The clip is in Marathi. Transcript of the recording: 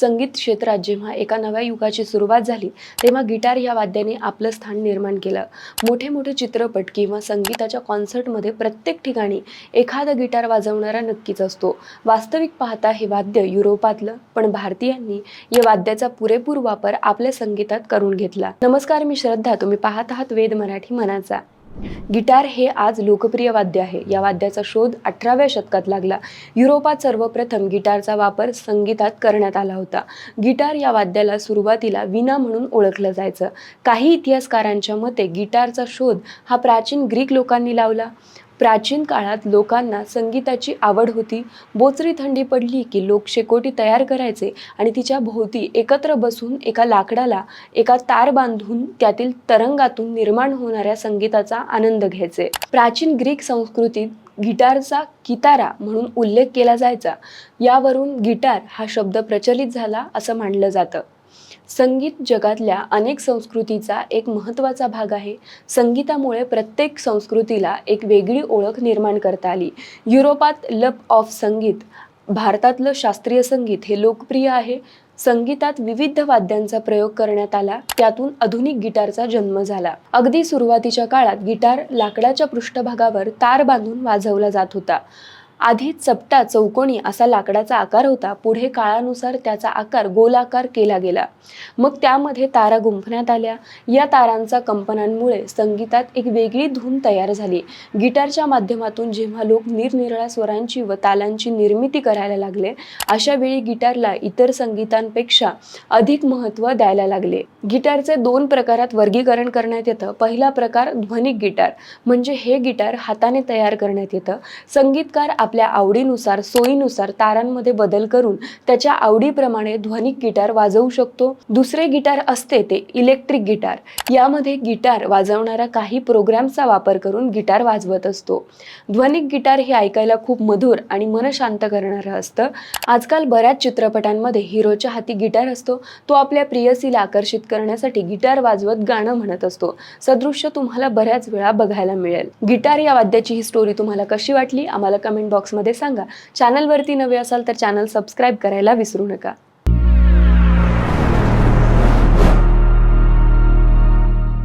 संगीत क्षेत्रात जेव्हा एका नव्या युगाची सुरुवात झाली तेव्हा गिटार या वाद्याने आपलं स्थान निर्माण केलं. मोठे मोठे चित्रपट किंवा संगीताच्या कॉन्सर्टमध्ये प्रत्येक ठिकाणी एखादा गिटार वाजवणारा नक्कीच असतो. वास्तविक पाहता हे वाद्य युरोपातलं पण भारतीयांनी या वाद्याचा पुरेपूर वापर आपल्या संगीतात करून घेतला. नमस्कार मी श्रद्धा. तुम्ही पाहत आहात वेद मराठी मनाचा. गिटार हे आज लोकप्रिय वाद्य आहे. या वाद्याचा शोध अठराव्या शतकात लागला. युरोपात सर्वप्रथम गिटारचा वापर संगीतात करण्यात आला होता. गिटार या वाद्याला सुरुवातीला विना म्हणून ओळखलं जायचं. काही इतिहासकारांच्या मते गिटारचा शोध हा प्राचीन ग्रीक लोकांनी लावला. प्राचीन काळात लोकांना संगीताची आवड होती. बोचरी थंडी पडली की लोक शेकोटी तयार करायचे आणि तिच्या भोवती एकत्र बसून एका लाकडाला एका तार बांधून त्यातील तरंगातून निर्माण होणाऱ्या संगीताचा आनंद घ्यायचे. प्राचीन ग्रीक संस्कृतीत गिटारचा कितारा म्हणून उल्लेख केला जायचा. यावरून गिटार हा शब्द प्रचलित झाला असं मानलं जातं. संगीत जगातल्या अनेक संस्कृतीचा एक महत्त्वाचा भाग आहे. संगीतामुळे प्रत्येक संस्कृतीला एक वेगळी ओळख निर्माण करता आली. युरोपात लप ऑफ संगीत भारतातलं शास्त्रीय संगीत हे लोकप्रिय आहे. संगीतात विविध वाद्यांचा प्रयोग करण्यात आला. त्यातून आधुनिक गिटारचा जन्म झाला. अगदी सुरुवातीच्या काळात गिटार लाकडाच्या पृष्ठभागावर तार बांधून वाजवला जात होता. आधी चपटा चौकोनी असा लाकडाचा आकार होता. पुढे काळानुसार त्याचा आकार गोलाकार केला गेला. मग त्यामध्ये तारा गुंफण्यात आल्या. या तारांचा कंपनांमुळे संगीतात एक वेगळी धून तयार झाली. गिटारच्या माध्यमातून जेव्हा लोक निरनिराळ्या स्वरांची व तालांची निर्मिती करायला लागले अशा वेळी गिटारला इतर संगीतांपेक्षा अधिक महत्त्व द्यायला लागले. गिटारचे दोन प्रकारात वर्गीकरण करण्यात येतं. पहिला प्रकार ध्वनिक गिटार म्हणजे हे गिटार हाताने तयार करण्यात येतं. संगीतकार आपल्या आवडीनुसार सोयीनुसार तारांमध्ये बदल करून त्याच्या आवडीप्रमाणे ध्वनिक गिटार वाजवू शकतो. दुसरे गिटार असते ते इलेक्ट्रिक गिटार. यामध्ये गिटार वाजवणारा काही प्रोग्रामचा वापर करून गिटार वाजवत असतो. ध्वनिक गिटार हे ऐकायला खूप मधुर आणि मन शांत करणारं असतं. आजकाल बऱ्याच चित्रपटांमध्ये हिरोच्या हाती गिटार असतो. तो आपल्या प्रियसीला आकर्षित करण्यासाठी गिटार वाजवत गाणं म्हणत असतो. सदृश्य तुम्हाला बऱ्याच वेळा बघायला मिळेल. गिटार या वाद्याची ही स्टोरी तुम्हाला कशी वाटली? आम्हाला कमेंट बॉक्समध्ये सांगा. चॅनलवरती नवे असाल तर चॅनल सबस्क्राईब करायला विसरू नका.